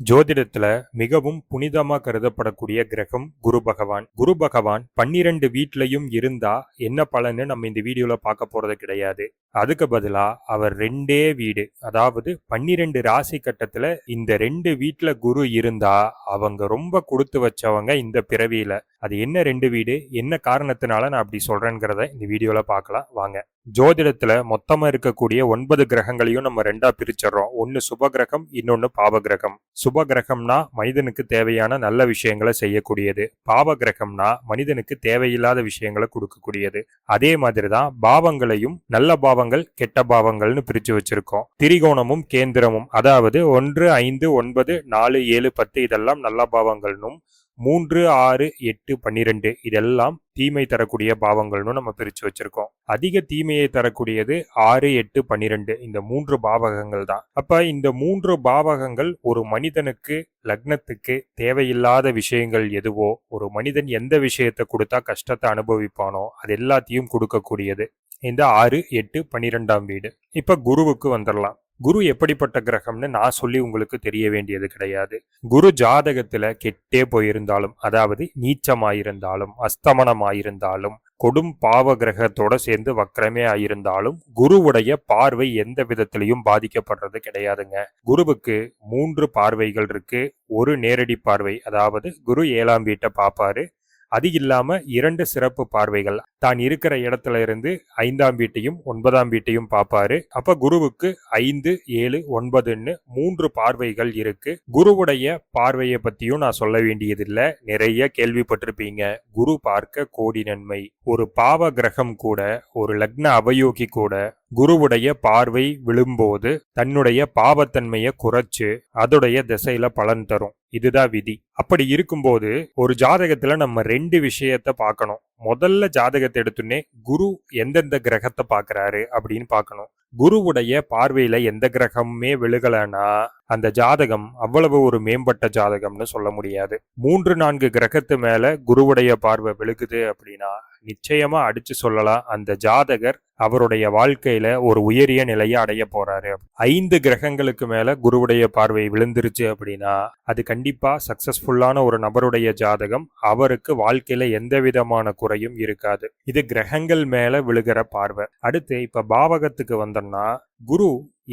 ஜோதிடத்துல மிகவும் புனிதமா கருதப்படக்கூடிய கிரகம் குரு பகவான். குரு பகவான் பன்னிரண்டு வீட்லயும் இருந்தா என்ன பலன்னு நம்ம இந்த வீடியோல பார்க்க போறது கிடையாது. அதுக்கு பதிலா அவர் ரெண்டே வீடு. அதாவது பன்னிரண்டு ராசி கட்டத்துல இந்த ரெண்டு வீட்டுல குரு இருந்தா அவங்க ரொம்ப கொடுத்து வச்சவங்க இந்த பிறவியில. அது என்ன ரெண்டு வீடு என்ன காரணத்தினால நான் அப்படி சொல்றேங்கிறத இந்த வீடியோவில் பார்க்கலாம். வாங்க. ஜோதிடத்தில் மொத்தமாக இருக்கக்கூடிய ஒன்பது கிரகங்களையும் நம்ம ரெண்டாக பிரிச்சிடறோம். ஒன்று சுப கிரகம் இன்னொன்று பாவ கிரகம் சுப கிரகம்னா மனிதனுக்கு தேவையான நல்ல விஷயங்களை செய்யக்கூடியது. பாவ கிரகம்னா மனிதனுக்கு தேவையில்லாத விஷயங்களை கொடுக்கக்கூடியது. அதே மாதிரி தான் பாவங்களையும் நல்ல பாவங்கள் கெட்ட பாவங்கள்னு பிரித்து வச்சிருக்கோம். திரிகோணமும் கேந்திரமும் அதாவது ஒன்று ஐந்து ஒன்பது நாலு ஏழு பத்து இதெல்லாம் நல்ல பாவங்கள்னும் மூன்று ஆறு எட்டு பன்னிரெண்டு இதெல்லாம் தீமை தரக்கூடிய பாவங்கள்னு நம்ம பிரித்து வச்சுருக்கோம். அதிக தீமையை தரக்கூடியது ஆறு எட்டு பன்னிரெண்டு இந்த மூன்று பாவகங்கள் தான். அப்போ இந்த மூன்று பாவகங்கள் ஒரு மனிதனுக்கு லக்னத்துக்கு தேவையில்லாத விஷயங்கள் எதுவோ ஒரு மனிதன் எந்த விஷயத்தை கொடுத்தா கஷ்டத்தை அனுபவிப்பானோ அது எல்லாத்தையும் கொடுக்கக்கூடியது. இந்த ஆறு எட்டு பன்னிரெண்டாம் வீடு. இப்போ குருவுக்கு வந்துடலாம் குரு எப்படிப்பட்ட கிரகம்னு நான் சொல்லி உங்களுக்கு தெரிய வேண்டியது கிடையாது. குரு ஜாதகத்துல கெட்டே போயிருந்தாலும் அதாவது நீச்சமாயிருந்தாலும் அஸ்தமனமாயிருந்தாலும் கொடும் பாவ கிரகத்தோட சேர்ந்து வக்கரமே ஆயிருந்தாலும் குருவுடைய பார்வை எந்த விதத்திலையும் பாதிக்கப்படுறது கிடையாதுங்க. குருவுக்கு மூன்று பார்வைகள் இருக்கு. ஒரு நேரடி பார்வை அதாவது குரு ஏழாம் வீட்டை பார்ப்பாரு. அது இல்லாம இரண்டு சிறப்பு பார்வைகள். தான் இருக்கிற இடத்துல இருந்து ஐந்தாம் வீட்டையும் ஒன்பதாம் வீட்டையும் பார்ப்பாரு அப்ப குருவுக்கு ஐந்து ஏழு ஒன்பதுன்னு மூன்று பார்வைகள் இருக்கு. குருவுடைய பார்வையை பத்தியும் நான் சொல்ல வேண்டியதில்லை. நிறைய கேள்விப்பட்டிருப்பீங்க. குரு பார்க்க கோடி நன்மை. ஒரு பாவ கிரகம் கூட ஒரு லக்ன அவயோகி கூட குருவுடைய பார்வை விழும்போது தன்னுடைய பாவத்தன்மையை குறைச்சு அதோடைய திசையில பலன் தரும். இதுதான் விதி. அப்படி இருக்கும்போது ஒரு ஜாதகத்துல நம்ம ரெண்டு விஷயத்த பார்க்கணும். முதல்ல ஜாதகத்தை எடுத்துனே குரு எந்தெந்த கிரகத்தை பார்க்கறாரு அப்படின்னு பார்க்கணும். குருவுடைய பார்வையில எந்த கிரகமுமே விழுகலன்னா அந்த ஜாதகம் அவ்வளவு ஒரு மேம்பட்ட ஜாதகம்னு சொல்ல முடியாது. மூன்று நான்கு கிரகத்து மேல குருவுடைய பார்வை விழுகுது அப்படின்னா நிச்சயமா அடிச்சு சொல்லலாம். அந்த ஜாதகர் அவருடைய வாழ்க்கையில ஒரு உயரிய நிலையை அடைய போறாரு. ஐந்து கிரகங்களுக்கு மேல குருவுடைய பார்வை விழுந்துருச்சு அப்படின்னா அது கண்டிப்பா சக்சஸ்ஃபுல்லான ஒரு நபருடைய ஜாதகம். அவருக்கு வாழ்க்கையில எந்த விதமான குறையும் இருக்காது. இது கிரகங்கள் மேல விழுகிற பார்வை. அடுத்து இப்ப பாவகத்துக்கு வந்தோம்னா குரு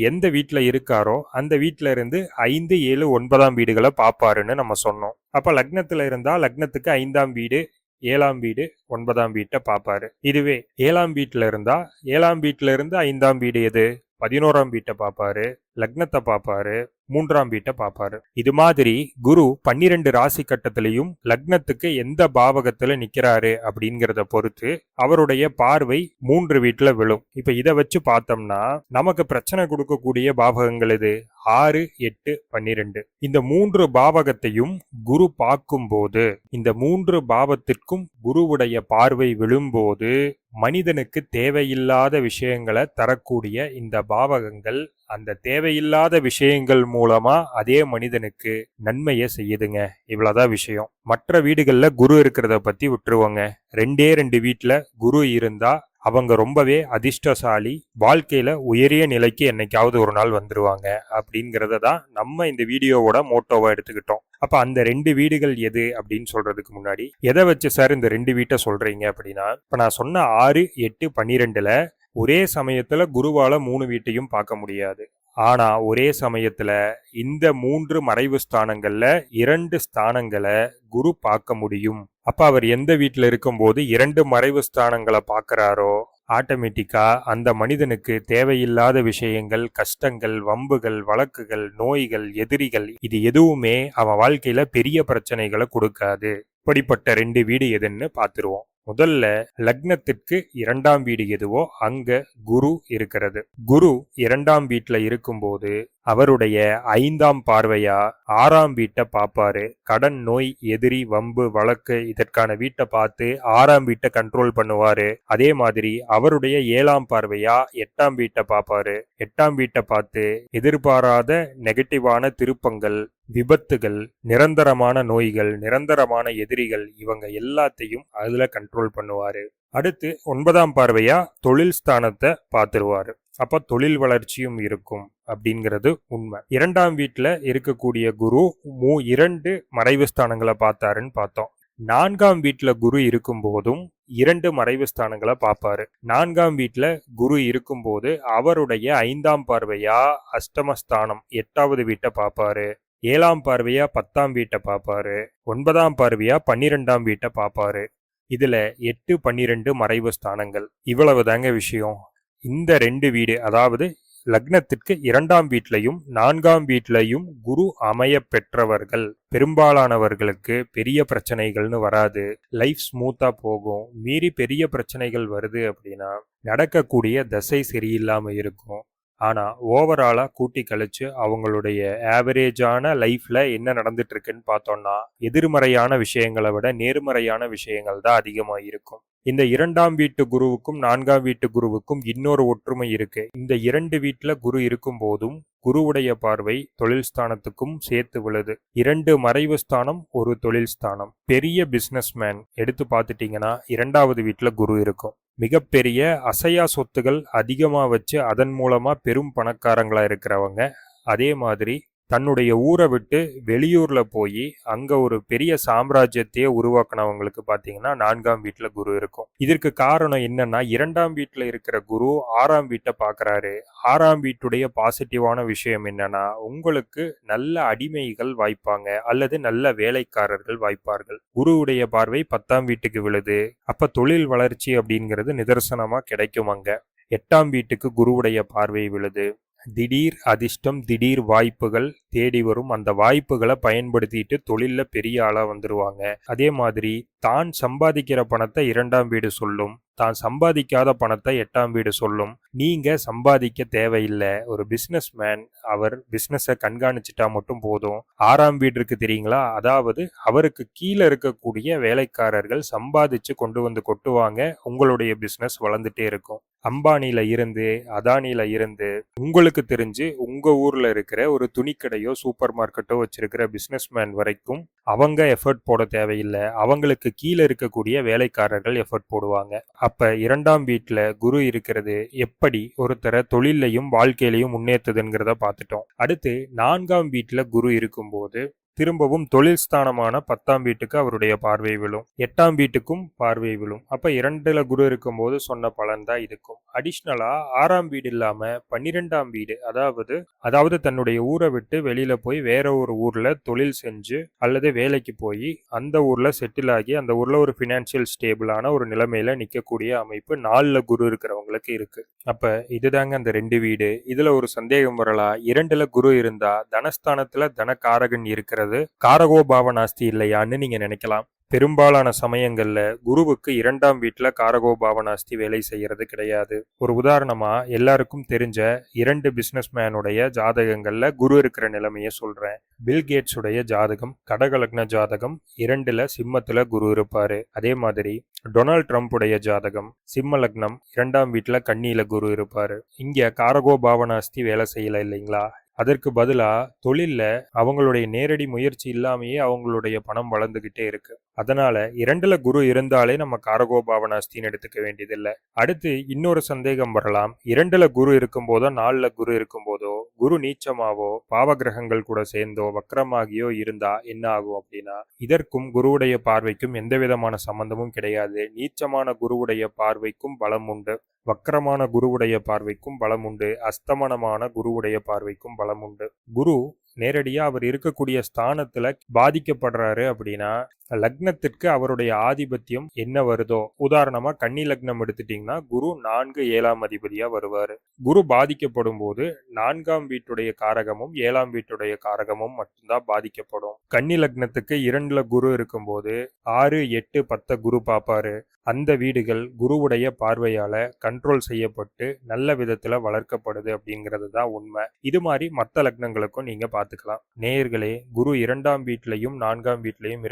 எந்த வீட்டில் இருக்காரோ அந்த வீட்ல இருந்து ஐந்து ஏழு ஒன்பதாம் வீடுகளை பார்ப்பாருன்னு நம்ம சொன்னோம். அப்ப லக்னத்துல இருந்தா லக்னத்துக்கு ஐந்தாம் வீடு ஏழாம் வீடு ஒன்பதாம் வீட்டை பார்ப்பாரு. இதுவே ஏழாம் வீட்டில் இருந்தா ஏழாம் வீட்டில் இருந்து ஐந்தாம் வீடு எது? பதினோராம் வீட்டை பார்ப்பாரு லக்னத்தை பார்ப்பாரு மூன்றாம் வீட்டை பார்ப்பாரு. இது மாதிரி குரு பன்னிரெண்டு ராசி கட்டத்திலையும் லக்னத்துக்கு எந்த பாவகத்துல நிக்கிறாரு அப்படிங்கிறத பொறுத்து அவருடைய பார்வை மூன்று வீட்டுல விழும். இப்ப இதை வச்சு பார்த்தோம்னா நமக்கு பிரச்சனை கொடுக்கக்கூடிய பாவகங்கள் இது ஆறு எட்டு பன்னிரெண்டு. இந்த மூன்று பாவகத்தையும் குரு பார்க்கும்போது இந்த மூன்று பாவத்திற்கும் குருவுடைய பார்வை விழும்போது மனிதனுக்கு தேவையில்லாத விஷயங்களை தரக்கூடிய இந்த பாவகங்கள் அந்த தேவையில்லாத விஷயங்கள் மூலமா அதே மனிதனுக்கு நன்மையை செய்யுதுங்க. இவ்வளவுதான் விஷயம். மற்ற வீடுகளில் குரு இருக்கிறத பத்தி விட்டுருவோங்க. ரெண்டே ரெண்டு வீட்டில் குரு இருந்தா அவங்க ரொம்பவே அதிர்ஷ்டசாலி வாழ்க்கையில் உயரிய நிலைக்கு என்னைக்காவது ஒரு நாள் வந்துருவாங்க அப்படிங்கிறத தான் நம்ம இந்த வீடியோவோட மோட்டோவாக எடுத்துக்கிட்டோம். அப்போ அந்த ரெண்டு வீடுகள் எது அப்படின்னு சொல்கிறதுக்கு முன்னாடி எதை வச்சு சார் இந்த ரெண்டு வீட்டை சொல்கிறீங்க அப்படின்னா இப்போ நான் சொன்ன ஆறு எட்டு பன்னிரெண்டில் ஒரே சமயத்தில் குருவால் மூணு வீட்டையும் பார்க்க முடியாது. ஆனால் ஒரே சமயத்தில் இந்த மூன்று மறைவு ஸ்தானங்களில் இரண்டு ஸ்தானங்களை குரு பார்க்க முடியும். அப்போ அவர் எந்த வீட்டில் இருக்கும்போது இரண்டு மறைவு ஸ்தானங்களை பார்க்குறாரோ ஆட்டோமேட்டிக்காக அந்த மனிதனுக்கு தேவையில்லாத விஷயங்கள் கஷ்டங்கள் வம்புகள் வழக்குகள் நோய்கள் எதிரிகள் இது எதுவுமே அவன் வாழ்க்கையில் பெரிய பிரச்சனைகளை கொடுக்காது. இப்படிப்பட்ட ரெண்டு வீடு எதுன்னு பார்த்துருவோம். முதல்ல லக்னத்திற்கு இரண்டாம் வீடு எதுவோ அங்க குரு இருக்கிறது. குரு இரண்டாம் வீட்டில் இருக்கும்போது அவருடைய ஐந்தாம் பார்வையா? ஆறாம் வீட்டை பார்ப்பாரு. கடன் நோய் எதிரி வம்பு வழக்கு இதற்கான வீட்டை பார்த்து ஆறாம் வீட்டை கண்ட்ரோல் பண்ணுவாரு. அதே மாதிரி அவருடைய ஏழாம் பார்வையா? எட்டாம் வீட்டை பார்ப்பாரு. எட்டாம் வீட்டை பார்த்து எதிர்பாராத நெகட்டிவான திருப்பங்கள் விபத்துகள் நிரந்தரமான நோய்கள் நிரந்தரமான எதிரிகள் இவங்க எல்லாத்தையும் அதுல கண்ட்ரோல் பண்ணுவாரு. அடுத்து ஒன்பதாம் பார்வையா? தொழில் ஸ்தானத்தை பார்த்துருவாரு. அப்போ தொழில் வளர்ச்சியும் இருக்கும் அப்படிங்கிறது உண்மை. இரண்டாம் வீட்டில் இருக்கக்கூடிய குரு மூ இரண்டு மறைவு ஸ்தானங்களை பார்த்தாருன்னு பார்த்தோம். நான்காம் வீட்டில் குரு இருக்கும் போதும் இரண்டு மறைவு ஸ்தானங்களை பார்ப்பாரு. நான்காம் வீட்டில் குரு இருக்கும்போது அவருடைய ஐந்தாம் பார்வையா அஷ்டமஸ்தானம் எட்டாவது வீட்டை பார்ப்பாரு. ஏழாம் பார்வையா பத்தாம் வீட்டை பார்ப்பாரு. ஒன்பதாம் பார்வையா பன்னிரெண்டாம் வீட்டை பார்ப்பாரு. இதுல எட்டு பன்னிரெண்டு மறைவு ஸ்தானங்கள். இவ்வளவு தாங்க விஷயம். இந்த ரெண்டு வீடு அதாவது லக்னத்திற்கு இரண்டாம் வீட்லையும் நான்காம் வீட்லையும் குரு அமைய பெற்றவர்கள். பெரும்பாலானவர்களுக்கு பெரிய பிரச்சனைகள்னு வராது. லைஃப் ஸ்மூத்தா போகும். மீறி பெரிய பிரச்சனைகள் வருது அப்படின்னா நடக்கக்கூடிய தசை சரியில்லாம இருக்கும். ஆனால் ஓவராலாக கூட்டி கழிச்சு அவங்களுடைய ஆவரேஜான லைஃப்பில் என்ன நடந்துட்டுருக்குன்னு பார்த்தோன்னா பார்த்தோம்னா எதிர்மறையான விஷயங்களை விட நேர்மறையான விஷயங்கள் தான் அதிகமாக இருக்கும். இந்த இரண்டாம் வீட்டு குருவுக்கும் நான்காம் வீட்டு குருவுக்கும் இன்னொரு ஒற்றுமை இருக்கு. இந்த இரண்டு வீட்டில் குரு இருக்கும் போதும் குருவுடைய பார்வை தொழில் ஸ்தானத்துக்கும் சேர்த்து விழுது. இரண்டு மறைவு ஸ்தானம் ஒரு தொழில் ஸ்தானம். பெரிய பிஸ்னஸ்மேன் எடுத்து பார்த்துட்டீங்கன்னா இரண்டாவது வீட்டில் குரு இருக்கும். மிகப்பெரிய அசையா சொத்துகள் அதிகமாக வச்சு அதன் மூலமாக பெரும் பணக்காரங்களாக இருக்கிறவங்க. அதே மாதிரி தன்னுடைய ஊரை விட்டு வெளியூரில் போய் அங்கே ஒரு பெரிய சாம்ராஜ்யத்தையே உருவாக்குனவங்களுக்கு பார்த்தீங்கன்னா நான்காம் வீட்டில் குரு இருக்கும். இதற்கு காரணம் என்னன்னா இரண்டாம் வீட்டில் இருக்கிற குரு ஆறாம் வீட்டை பார்க்குறாரு ஆறாம் வீட்டுடைய பாசிட்டிவான விஷயம் என்னன்னா உங்களுக்கு நல்ல அடிமைகள் வாய்ப்பாங்க அல்லது நல்ல வேலைக்காரர்கள் வாய்ப்பார்கள். குருவுடைய பார்வை பத்தாம் வீட்டுக்கு விழுது. அப்போ தொழில் வளர்ச்சி அப்படிங்கிறது நிதர்சனமாக கிடைக்கும் அங்க. எட்டாம் வீட்டுக்கு குருவுடைய பார்வை விழுது. திடீர் அதிர்ஷ்டம் திடீர் வாய்ப்புகள் தேடி வரும். அந்த வாய்ப்புகளை பயன்படுத்திட்டு தொழிலில் பெரிய ஆளாக வந்துடுவாங்க அதே மாதிரி தான் சம்பாதிக்கிற பணத்தை இரண்டாம் வீடு சொல்லும். தான் சம்பாதிக்காத பணத்தை எட்டாம் வீடு சொல்லும். நீங்க சம்பாதிக்க தேவையில்லை. ஒரு பிஸ்னஸ் மேன் அவர் பிஸ்னஸை கண்காணிச்சிட்டா மட்டும் போதும். ஆறாம் வீடு இருக்கு தெரியுங்களா? அதாவது அவருக்கு கீழே இருக்கக்கூடிய வேலைக்காரர்கள் சம்பாதிச்சு கொண்டு வந்து கொட்டுவாங்க. உங்களுடைய பிஸ்னஸ் வளர்ந்துட்டே இருக்கும். அம்பானியில இருந்து அதானியில இருந்து உங்களுக்கு தெரிஞ்சு உங்க ஊர்ல இருக்கிற ஒரு துணிக்கடையோ சூப்பர் மார்க்கெட்டோ வச்சிருக்கிற பிஸ்னஸ்மேன் வரைக்கும் அவங்க எஃபர்ட் போட தேவையில்லை. அவங்களுக்கு கீழே இருக்கக்கூடிய வேலைக்காரர்கள் எஃபர்ட் போடுவாங்க. அப்ப இரண்டாம் வீட்டில் குரு இருக்கிறது எப்படி ஒருத்தரை தொழிலையும் வாழ்க்கையிலையும் முன்னேற்றுதுங்கிறத பார்த்துட்டோம். அடுத்து நான்காம் வீட்டில் குரு இருக்கும்போது திரும்பவும் தொழில் ஸ்தானமான பத்தாம் வீட்டுக்கு அவருடைய பார்வை விழும். எட்டாம் வீட்டுக்கும் பார்வை விழும். அப்ப இரண்டுல குரு இருக்கும்போது சொன்ன பலன் தான் இதுக்கும். அடிஷ்னலா ஆறாம் வீடு இல்லாம பன்னிரெண்டாம் வீடு அதாவது அதாவது தன்னுடைய ஊரை விட்டு வெளியில போய் வேற ஒரு ஊர்ல தொழில் செஞ்சு அல்லது வேலைக்கு போய் அந்த ஊர்ல செட்டில் ஆகி அந்த ஊர்ல ஒரு பினான்சியல் ஸ்டேபிளான ஒரு நிலைமையில நிக்கக்கூடிய அமைப்பு நாலுல குரு இருக்கிறவங்களுக்கு இருக்கு. அப்ப இதுதாங்க அந்த ரெண்டு வீடு. இதுல ஒரு சந்தேகம் வரலாம் இரண்டுல குரு இருந்தா தனஸ்தானத்துல தனக்காரகன் இருக்கிறது காரகோபாவ நாஸ்தி இல்லையான்னு நீங்க நினைக்கலாம். பெரும்பாலான சமயங்கள்ல குருவுக்கு இரண்டாம் வீட்டுல காரகோபாவனாஸ்தி வேலை செய்யறது கிடையாது. ஒரு உதாரணமா எல்லாருக்கும் தெரிஞ்ச இரண்டு பிசினஸ் மேனுடைய ஜாதகங்கள்ல குரு இருக்கிற நிலைமைய சொல்றேன். பில் கேட்ஸுடைய ஜாதகம் கடகலக்ன ஜாதகம் இரண்டுல சிம்மத்துல குரு இருப்பாரு. அதே மாதிரி டொனால்ட் ட்ரம்ப்புடைய ஜாதகம் சிம்ம லக்னம் இரண்டாம் வீட்டுல கண்ணியில குரு இருப்பாரு. இங்க காரகோபாவனாஸ்தி வேலை செய்யல இல்லைங்களா? அதற்கு பதிலாக தொழிலில் அவங்களுடைய நேரடி முயற்சி இல்லாமையே அவங்களுடைய பணம் வளர்ந்துக்கிட்டே இருக்கு. அதனால இரண்டுல குரு இருந்தாலே நம்ம காரகோபாவனாஸ்தின்னு எடுத்துக்க வேண்டியதில்லை. அடுத்து இன்னொரு சந்தேகம் வரலாம். இரண்டுல குரு இருக்கும் போதோ நாலுல குரு இருக்கும் போதோ குரு நீச்சமாவோ பாவகிரகங்கள் கூட சேர்ந்தோ வக்கரமாகியோ இருந்தா என்ன ஆகும் அப்படின்னா இதற்கும் குருவுடைய பார்வைக்கும் எந்த விதமான சம்பந்தமும் கிடையாது. நீச்சமான குருவுடைய பார்வைக்கும் பலம் உண்டு. வக்கரமான குருவுடைய பார்வைக்கும் பலம் உண்டு அஸ்தமனமான குருவுடைய பார்வைக்கும் பலம் உண்டு. குரு நேரடியாக அவர் இருக்கக்கூடிய ஸ்தானத்தில் பாதிக்கப்படுறாரு அப்படின்னா லக்னத்திற்கு அவருடைய ஆதிபத்தியம் என்ன வருதோ? உதாரணமா கன்னி லக்னம் எடுத்துட்டீங்கன்னா குரு நான்கு ஏழாம் அதிபதியா வருவாரு. குரு பாதிக்கப்படும் போது நான்காம் வீட்டுடைய காரகமும் ஏழாம் வீட்டுடைய காரகமும் மட்டும்தான் பாதிக்கப்படும். கன்னி லக்னத்துக்கு இரண்டுல குரு இருக்கும்போது ஆறு எட்டு பத்த குரு பாப்பாரு அந்த வீடுகள் குருவுடைய பார்வையால கண்ட்ரோல் செய்யப்பட்டு நல்ல விதத்துல வளர்க்கப்படுது அப்படிங்கிறது தான் உண்மை. இது மாதிரி மற்ற லக்னங்களுக்கும் நீங்க பார்த்துக்கலாம். நேயர்களே குரு இரண்டாம் வீட்லையும் நான்காம் வீட்லையும்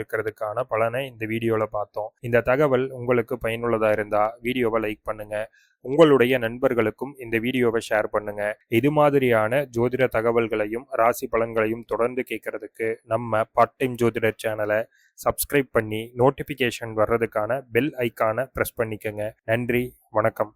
இருக்கிறதுக்கான பலனை இந்த வீடியோவில் பார்த்தோம். இந்த தகவல் உங்களுக்கு பயனுள்ளதாக இருந்தால் வீடியோவை லைக் பண்ணுங்க. உங்களுடைய நண்பர்களுக்கும் இந்த வீடியோவை ஷேர் பண்ணுங்க. இது மாதிரியான ஜோதிட தகவல்களையும் ராசி பலன்களையும் தொடர்ந்து கேட்கறதுக்கு நம்ம பார்ட் டைம் ஜோதிடர் சேனலை சப்ஸ்கிரைப் பண்ணி நோட்டிஃபிகேஷன் வர்றதுக்கான பெல் ஐக்கானை ப்ரெஸ் பண்ணிக்கோங்க. நன்றி வணக்கம்.